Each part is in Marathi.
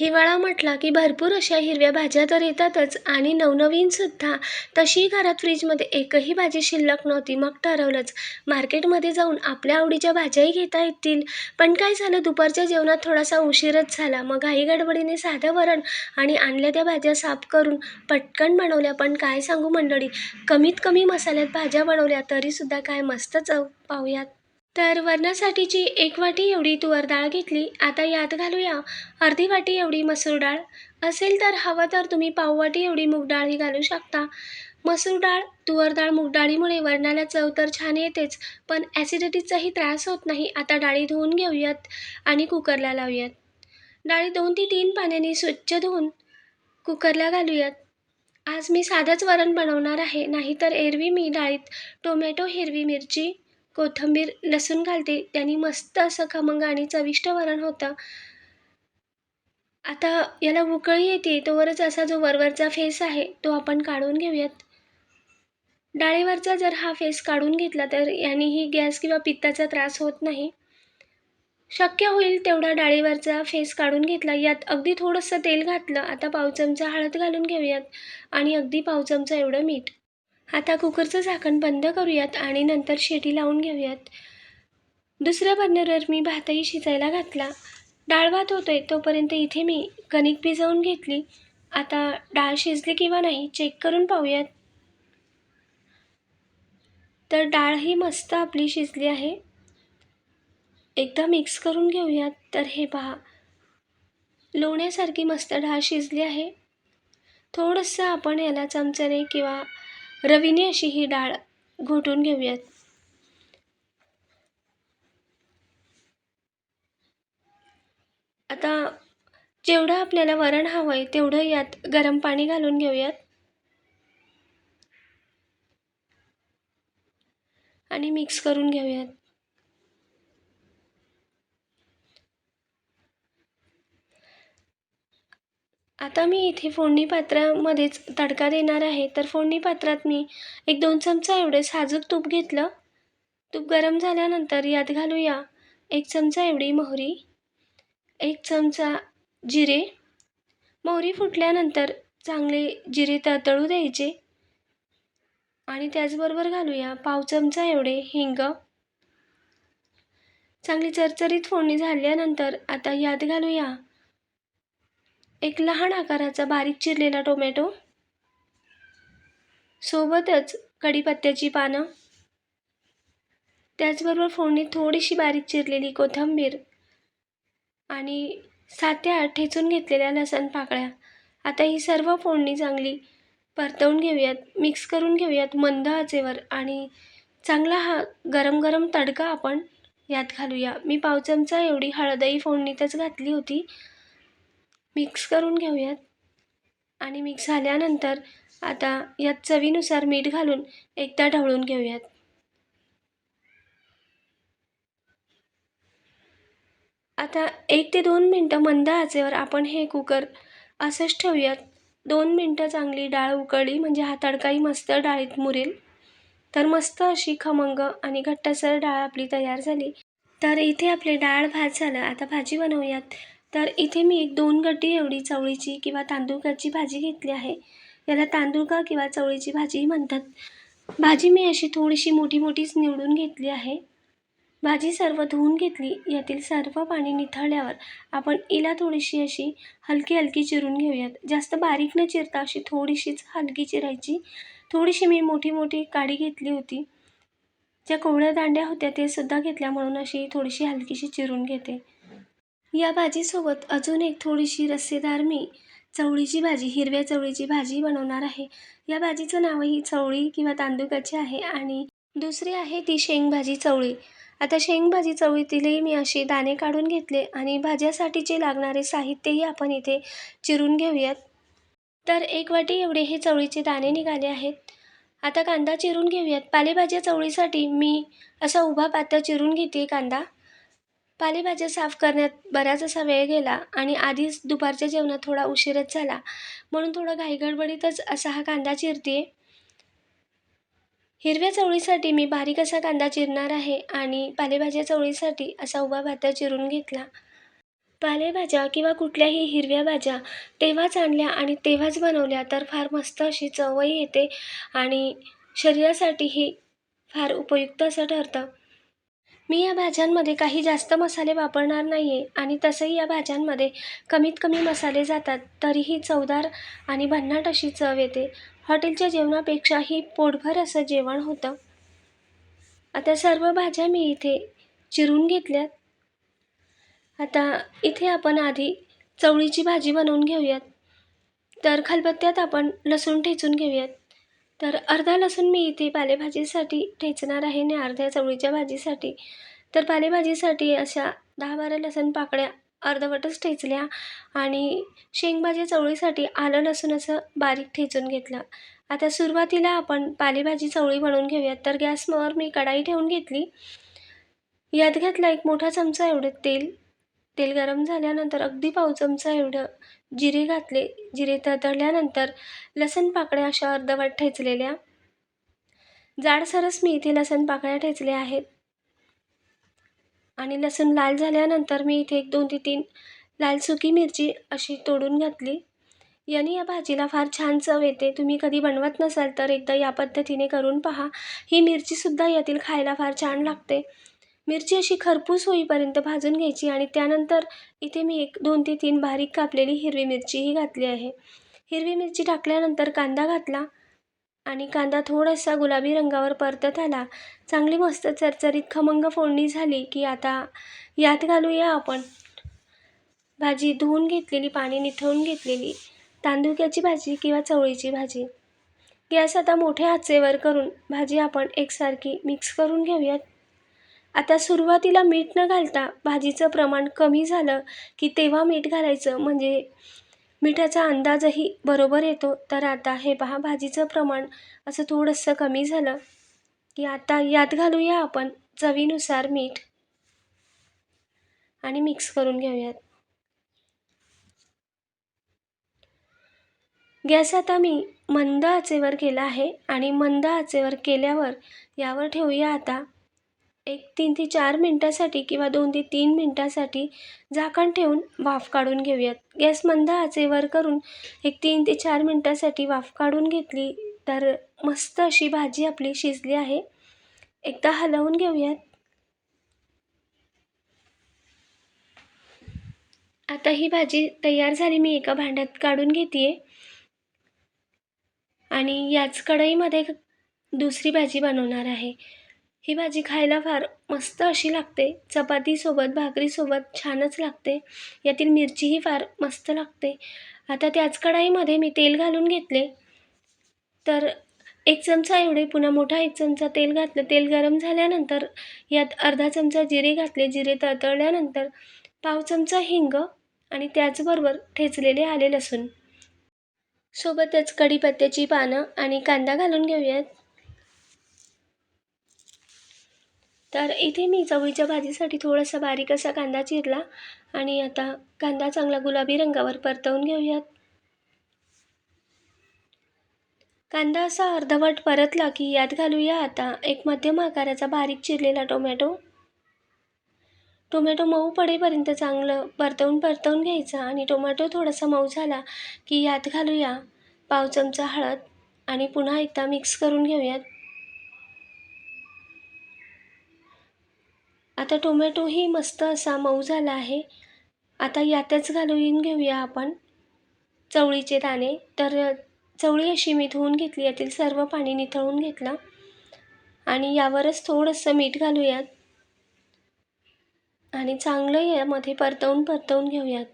हिवाळा म्हटला की भरपूर अशा हिरव्या भाज्या तर येतातच आणि नवनवीनसुद्धा तशी घरात फ्रीजमध्ये एकही भाजी शिल्लक नव्हती मग ठरवलंच. मार्केटमध्ये जाऊन आपल्या आवडीच्या भाज्याही घेता येतील. पण काय झालं दुपारच्या जेवणात थोडासा उशीरच झाला. मग घाई गडबडीने साधं वरण आणि आणल्या त्या भाज्या साफ करून पटकन बनवल्या. पण काय सांगू मंडळी कमीत कमी मसाल्यात भाज्या बनवल्या तरीसुद्धा काय मस्त चव पाहूयात. तर वरणासाठीची एक वाटी एवढी तुवर डाळ घेतली आता यात घालूया अर्धी वाटी एवढी मसूर डाळ. असेल तर हवं तर तुम्ही पाववाटी एवढी मूग डाळही घालू शकता. मसूर डाळ तुवर डाळ मूग डाळीमुळे वरणाला चव तर छान येतेच पण ॲसिडिटीचाही त्रास होत नाही. आता डाळी धुवून घेऊयात आणि कुकरला लावूयात. डाळी दोन ते तीन पाण्याने स्वच्छ धुवून कुकरला घालूयात. आज मी साधंच वरण बनवणार आहे नाहीतर एरवी मी डाळीत टोमॅटो हिरवी मिरची कोथिंबीर लसूण घालते. त्याने मस्त असं खमंग आणि चविष्ट वरण होतं. आता याला उकळी येते. तोवरच असा जो वरवरचा फेस आहे तो आपण काढून घेऊयात. डाळीवरचा जर हा फेस काढून घेतला तर यानेही गॅस किंवा पित्ताचा त्रास होत नाही. शक्य होईल तेवढा डाळीवरचा फेस काढून घेतला. यात अगदी थोडंसं तेल घातलं. आता पाव चमचा हळद घालून घेऊयात. आणि अगदी पाव चमचा एवढं मीठ. आता कुकरचं झाकण बंद करूयात आणि नंतर शेटी लावून घेऊयात. दुसऱ्या बर्नरवर मी भातही शिजायला घातला. डाळ भात होतोय तोपर्यंत इथे मी कणिक भिजवून घेतली. आता डाळ शिजली किंवा नाही चेक करून पाहूयात. तर डाळ ही मस्त आपली शिजली आहे. एकदा मिक्स करून घेऊयात. तर हे पहा. लोण्यासारखी मस्त डाळ शिजली आहे. थोडंसं आपण याला चमच्याने किंवा रवीने अशी ही डाळ घोटून घेऊयात. आता जेवढं आपल्याला वरण हवं आहे तेवढं यात गरम पाणी घालून घेऊयात. आणि मिक्स करून घेऊयात. आता मी इथे फोडणी पात्रामध्येच तडका देणार आहे. तर फोडणी पात्रात मी एक दोन चमचा एवढे साजूक तूप घेतलं. तूप गरम झाल्यानंतर यात घालूया एक चमचा एवढी मोहरी एक चमचा जिरे. मोहरी फुटल्यानंतर चांगले जिरे तळतळू द्यायचे. आणि त्याचबरोबर घालूया पाव चमचा एवढे हिंग. चांगली चरचरीत फोडणी झाल्यानंतर आता यात घालूया एक लहान आकाराचा बारीक चिरलेला टोमॅटो. सोबतच कढीपत्त्याची पानं. त्याचबरोबर फोडणी थोडीशी बारीक चिरलेली कोथिंबीर. आणि सात ते आठ ठेचून घेतलेल्या लसण पाकळ्या. आता ही सर्व फोडणी चांगली परतवून घेऊयात. मिक्स करून घेऊयात मंद आचेवर. आणि चांगला हा गरम गरम तडका आपण यात घालूया. मी पाव चमचा एवढी हळदही फोडणीतच घातली होती. मिक्स करून घेऊयात. आणि मिक्स झाल्यानंतर आता यात चवीनुसार मीठ घालून एकदा ढवळून घेऊयात. आता एक ते दोन मिनटं मंद आचेवर आपण हे कुकर असंच ठेवूयात. दोन मिनटं चांगली डाळ उकळली म्हणजे हा तडकाही मस्त डाळीत मुरेल. तर मस्त अशी खमंग आणि घट्टसर डाळ आपली तयार झाली. तर इथे आपले डाळ भात झालं. आता भाजी बनवूयात. तर इथे मी एक दोन गड्डी एवढी चवळीची किंवा तांदूळाची भाजी घेतली आहे. याला तांदूळ का किंवा चवळीची भाजीही म्हणतात. भाजी मी अशी थोडीशी मोठी मोठीच निवडून घेतली आहे. भाजी सर्व धुवून घेतली. यातील सर्व पाणी निथळल्यावर आपण इला थोडीशी अशी हलकी हलकी चिरून घेऊयात. जास्त बारीक न चिरता अशी थोडीशीच हलकी चिरायची. थोडीशी मी मोठी मोठी काडी घेतली होती. ज्या कोवळ्या दांड्या होत्या ते सुद्धा घेतल्या म्हणून अशी थोडीशी हलकीशी चिरून घेते. या भाजीसोबत अजून एक थोडीशी रस्सेदार मी चवळीची भाजी हिरव्या चवळीची भाजी बनवणार आहे. या भाजीचं नावही चवळी किंवा तांदूळाची आहे आणि दुसरी आहे ती शेंगभाजी चवळी. आता शेंगभाजी चवळीतीलही मी असे दाणे काढून घेतले आणि भाज्यासाठीचे लागणारे साहित्यही आपण इथे चिरून घेऊयात. तर एक वाटी एवढे हे चवळीचे दाणे निघाले आहेत. आता कांदा चिरून घेऊयात. पालेभाज्या चवळीसाठी मी असा उभा पात्या चिरून घेते कांदा. पालेभाज्या साफ करण्यात बराच असा वेळ गेला आणि आधीच दुपारच्या जेवणात थोडा उशीरच झाला. म्हणून थोडं घाईगडबडीतच असा हा कांदा चिरते. हिरव्या चवळीसाठी मी बारीक असा कांदा चिरणार आहे आणि पालेभाज्या चवळीसाठी असा उभा भाता चिरून घेतला. पालेभाज्या किंवा कुठल्याही हिरव्या भाज्या तेव्हाच आणल्या आणि तेव्हाच बनवल्या तर फार मस्त अशी चवही येते आणि शरीरासाठीही फार उपयुक्त असं ठरतं. मी या भाज्यांमध्ये काही जास्त मसाले वापरणार नाही आहे आणि तसंही या भाज्यांमध्ये कमीत कमी मसाले जातात तरीही चवदार आणि भन्नाट अशी चव येते. हॉटेलच्या जेवणापेक्षाही पोटभर असं जेवण होतं. आता सर्व भाज्या मी इथे चिरून घेतल्यात. आता इथे आपण आधी चवळीची भाजी बनवून घेऊयात. तर खलबत्त्यात आपण लसूण ठेचून घेऊयात. तर अर्धा लसूण मी इथे पालेभाजीसाठी ठेचणार आहे आणि अर्ध्या चवळीच्या भाजीसाठी. तर पालेभाजीसाठी अशा दहा बारा लसूण पाकळ्या अर्धवटच ठेचल्या आणि शेंगभाजी चवळीसाठी आलं लसूण असं बारीक ठेचून घेतलं. आता सुरुवातीला आपण पालेभाजी चवळी बनवून घेऊयात. तर गॅसवर मी कढाई ठेवून घेतली. यात घातला एक मोठा चमचा एवढं तेल. तेल गरम झाल्यानंतर अगदी पाव चमचा एवढं जिरे घातले. जिरे तळतळल्यानंतर लसण पाकळ्या अशा अर्धवट ठेचलेल्या. जाडसरस मी इथे लसण पाकळ्या ठेचल्या आहेत. आणि लसूण लाल झाल्यानंतर मी इथे एक दोन ते तीन लाल सुकी मिरची अशी तोडून घातली. याने या भाजीला फार छान चव येते. तुम्ही कधी बनवत नसाल तर एकदा या पद्धतीने करून पहा. ही मिरचीसुद्धा यातील खायला फार छान लागते. मिरची अशी खरपूस होईपर्यंत भाजून घ्यायची आणि त्यानंतर इथे मी एक दोन ते तीन बारीक कापलेली हिरवी मिरचीही घातली आहे. हिरवी मिरची टाकल्यानंतर कांदा घातला आणि कांदा थोडासा गुलाबी रंगावर परतत आला. चांगली मस्त चरचरीत खमंग फोडणी झाली की आता यात घालूया आपण. भाजी धुवून घेतलेली पाणी निथळून घेतलेली तांदुक्याची भाजी किंवा चवळीची भाजी. गॅस आता मोठ्या आचेवर करून भाजी आपण एकसारखी मिक्स करून घेऊयात. आता सुरुवातीला मीठ न घालता भाजीचं प्रमाण कमी झालं की तेव्हा मीठ घालायचं. म्हणजे मिठाचा अंदाजही बरोबर येतो. तर आता हे पहा भाजीचं प्रमाण असं थोडंसं कमी झालं की आता यात घालूया आपण चवीनुसार मीठ. आणि मिक्स करून घेऊयात. गॅस आता मी मंद आचेवर केला आहे. आणि मंद आचेवर केल्यावर यावर ठेवूया आता. एक तीन ते चार मिनटासाठी किंवा दोन ते तीन मिनटासाठी झाकण ठेवून वाफ काढून घेऊयात. गॅस मंद आचेवर करून एक तीन ते चार मिनटासाठी वाफ काढून घेतली तर मस्त अशी भाजी आपली शिजली आहे. एकदा हलवून घेऊयात. आता ही भाजी तयार झाली. मी एका भांड्यात काढून घेते आणि याच कढईमध्ये दुसरी भाजी बनवणार आहे. ही भाजी खायला फार मस्त अशी लागते. चपातीसोबत भाकरीसोबत छानच लागते. यातील मिरचीही फार मस्त लागते. आता त्याच कढाईमध्ये मी तेल घालून घेतले. तर एक चमचा एवढे पुन्हा मोठा एक चमचा तेल घातलं. तेल गरम झाल्यानंतर यात अर्धा चमचा जिरे घातले. जिरे तळतळल्यानंतर पाव चमचा हिंग आणि त्याचबरोबर ठेचलेले आले लसूण. सोबतच कढीपत्त्याची पानं आणि कांदा घालून घेऊयात. तर इथे मी चवळीच्या भाजीसाठी थोडासा बारीक असा कांदा चिरला आणि आता कांदा चांगला गुलाबी रंगावर परतवून घेऊयात. कांदा असा अर्धवट परतला की यात घालूया आता एक मध्यम आकाराचा बारीक चिरलेला टोमॅटो. टोमॅटो मऊ पडेपर्यंत चांगलं परतवून परतवून घ्यायचा आणि टोमॅटो थोडासा मऊ झाला की यात घालूया पाव चमचा हळद आणि पुन्हा एकदा मिक्स करून घेऊयात. आता टोमॅटोही मस्त असा मऊ झाला आहे. आता यातच घालून घेऊया आपण चवळीचे दाणे. तर चवळी अशी मी धुवून घेतली यातील सर्व पाणी निथळून घेतलं. आणि यावरच थोडंसं मीठ घालूयात. आणि चांगलं यामध्ये परतवून परतवून घेऊयात.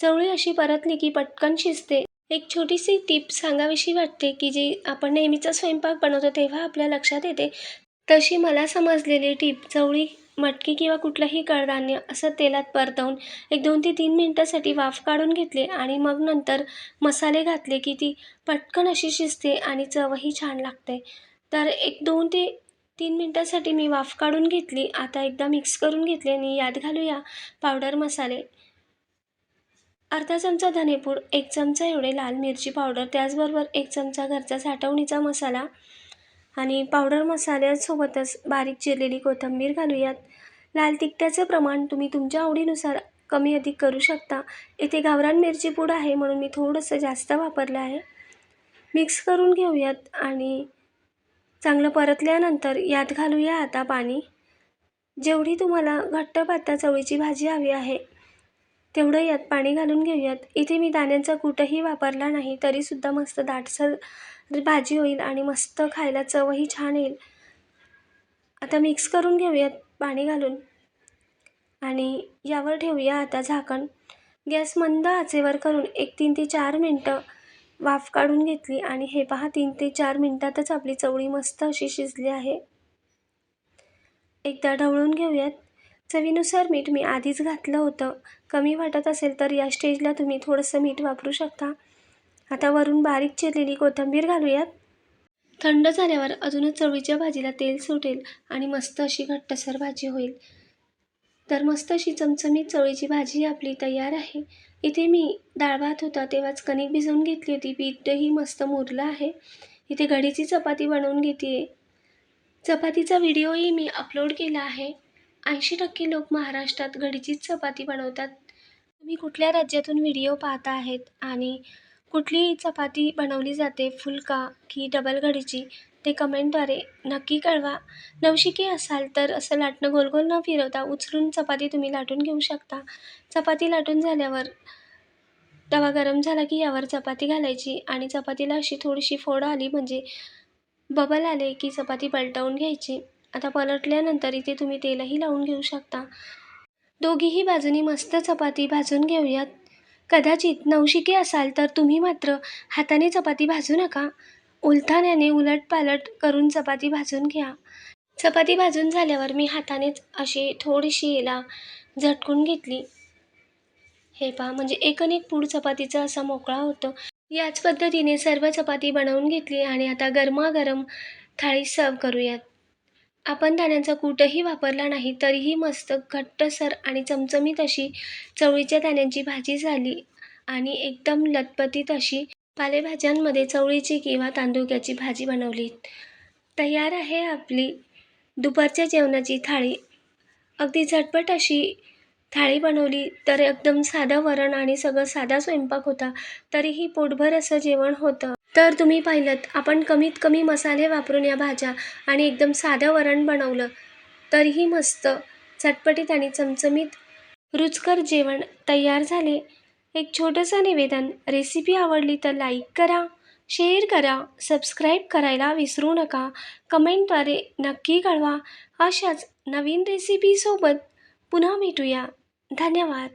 चवळी अशी परतली की पटकन शिजते. एक छोटीशी टीप सांगावीशी वाटते की जी आपण नेहमीचा स्वयंपाक बनवतो तेव्हा आपल्या लक्षात येते. तशी मला समजलेली टीप चवळी मटकी किंवा कुठलंही कडधान्य असं तेलात परतवून एक दोन ते तीन मिनटासाठी वाफ काढून घेतले आणि मग नंतर मसाले घातले की ती पटकन अशी शिजते आणि चवही छान लागते. तर एक दोन ते तीन मिनटासाठी मी वाफ काढून घेतली. आता एकदा मिक्स करून घेतले आणि यात घालूया पावडर मसाले. अर्धा चमचा धनेपूड एक चमचा एवढे लाल मिरची पावडर त्याचबरोबर एक चमचा घरचा साठवणीचा मसाला आणि पावडर मसाल्यासोबतच बारीक चिरलेली कोथिंबीर घालूयात. लाल तिखट्याचं प्रमाण तुम्ही तुमच्या आवडीनुसार कमी अधिक करू शकता. इथे गावरान मिरची पूड आहे म्हणून मी थोडंसं जास्त वापरलं आहे. मिक्स करून घेऊयात आणि चांगलं परतल्यानंतर यात घालूया आता पाणी. जेवढी तुम्हाला घट्ट पातळ चवळीची भाजी हवी आहे तेवढं यात पाणी घालून घेऊयात. इथे मी दाण्यांचा कूटही वापरला नाही तरीसुद्धा मस्त दाटसर भाजी होईल आणि मस्त खायला चवही छान येईल. आता मिक्स करून घेऊयात पाणी घालून. आणि यावर ठेवूया आता झाकण. गॅस मंद आचेवर करून एक तीन ते चार मिनटं वाफ काढून घेतली आणि हे पहा तीन ते चार मिनटातच आपली चवळी मस्त अशी शिजली आहे. एकदा ढवळून घेऊयात. चवीनुसार मीठ मी आधीच घातलं होतं. कमी वाटत असेल तर या स्टेजला तुम्ही थोडंसं मीठ वापरू शकता. आता वरून बारीक चिरलेली कोथिंबीर घालूयात. थंड झाल्यावर अजूनच चवळीच्या भाजीला तेल सुटेल आणि मस्त अशी घट्टसर भाजी होईल. तर मस्त अशी चमचमीत चवळीची भाजी आपली तयार आहे. इथे मी डाळ भात होता तेव्हाच कणिक भिजवून घेतली होती. पीठही मस्त मुरलं आहे. इथे घडीची चपाती बनवून घेते चपातीचा व्हिडिओही मी अपलोड केला आहे. ऐंशी टक्के लोक महाराष्ट्रात घडीचीच चपाती बनवतात. तुम्ही कुठल्या राज्यातून व्हिडिओ पाहता आहेत आणि कुठली चपाती बनवली जाते फुलका की डबल घडीची ते कमेंटद्वारे नक्की कळवा. नवशिके असाल तर असं लाटणं गोल गोल न फिरवता उचलून चपाती तुम्ही लाटून घेऊ शकता. चपाती लाटून झाल्यावर तवा गरम झाला की यावर चपाती घालायची आणि चपातीला अशी थोडीशी फोड आली म्हणजे बबल आले की चपाती पलटवून घ्यायची. आता पलटल्यानंतर इथे तुम्ही तेलही लावून घेऊ शकता. दोघीही बाजूनी मस्त चपाती भाजून घेऊयात. कदाचित नवशिके असाल तर तुम्ही मात्र हाताने चपाती भाजू नका. उलथाण्याने उलटपालट करून चपाती भाजून घ्या. चपाती भाजून झाल्यावर मी हातानेच अशी थोडीशी याला झटकून घेतली. हे पहा म्हणजे एकनेक पूड चपातीचा असा मोकळा होतो. याच पद्धतीने सर्व चपाती बनवून घेतली आणि आता गरमागरम थाळी सर्व करूयात. आपण दाण्यांचा कूटही वापरला नाही तरीही मस्त घट्टसर आणि चमचमीत अशी चवळीच्या दाण्यांची भाजी झाली आणि एकदम लतपतीत अशी पालेभाज्यांमध्ये चवळीची किंवा तांदूळक्याची भाजी बनवली. तयार आहे आपली दुपारच्या जेवणाची थाळी. अगदी झटपट अशी थाळी बनवली तर एकदम साधं वरण आणि सगळं साधा स्वयंपाक होता तरीही पोटभर असं जेवण होतं. तर तुम्ही पाहिलं आपण कमीत कमी मसाले वापरून या भाज्या आणि एकदम साधं वरण बनवलं. तरीही मस्त. चटपटीत आणि चमचमीत रुचकर जेवण तयार झाले. एक छोटंसं निवेदन रेसिपी आवडली तर लाईक करा शेअर करा सबस्क्राईब करायला विसरू नका. कमेंटद्वारे नक्की कळवा. अशाच नवीन रेसिपीसोबत पुन्हा भेटूया. धन्यवाद.